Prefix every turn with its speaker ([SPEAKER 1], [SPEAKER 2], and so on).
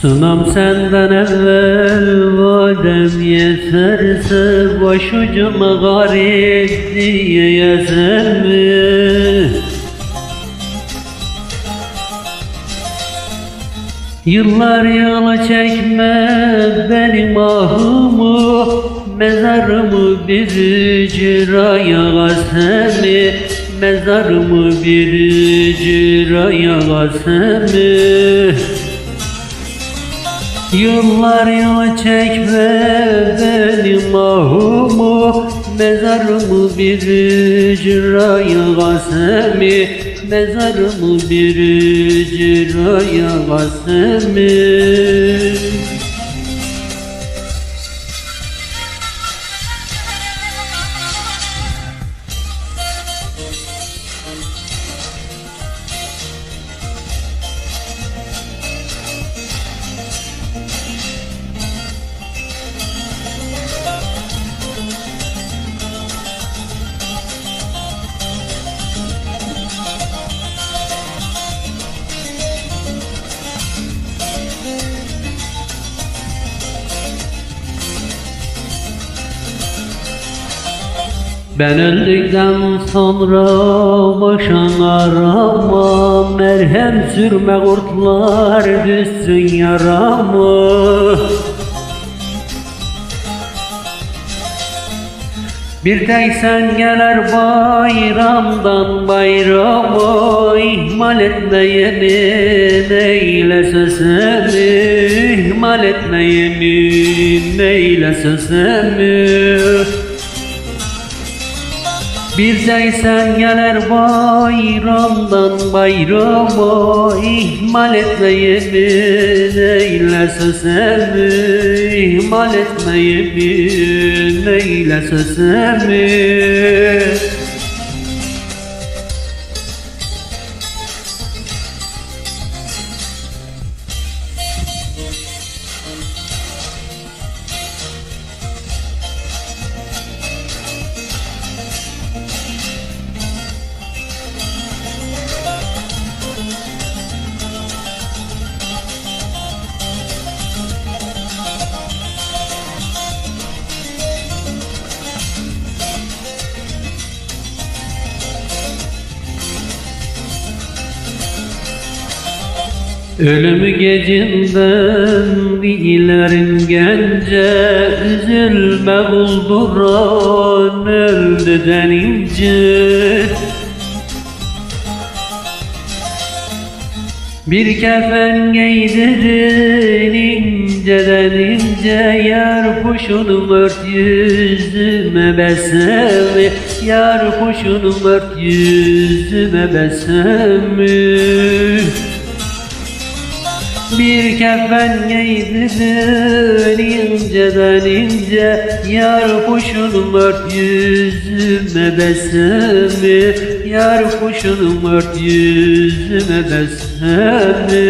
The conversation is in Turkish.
[SPEAKER 1] Sunam senden evvel vadem yeterse Başucuma garip diye yazar mı? Yıllar yola çekme benim ahımı Mezarımı bir ciraya gasemi Mezarımı bir ciraya gasemi Yıllar yola çekme benim ahımı Mezarımı bir ciraya gasemi Mezarımı bir ciraya gasemi Ben öldükten sonra başan arama Merhem sürme kurtlar düşsün yarama Bir tek sen gelir bayramdan bayrama ihmal etme yemin eylese seni ihmal etme yemin eylese bir tek sen gelir bayramdan bayrama ihmal etme yemin eylese seni ihmal etme yemin eylese seni Ölümü gecinden dilerim gence Üzülme bulduran öldü denince Bir kefen giydirin inceden ince Yar kuşunu ört yüzüme besemi. Yar kuşunu ört yüzüme besemi bir kefen giydirin inceden ince Yar kuşun ört yüzüme besemi. Yar kuşun ört yüzüme besemi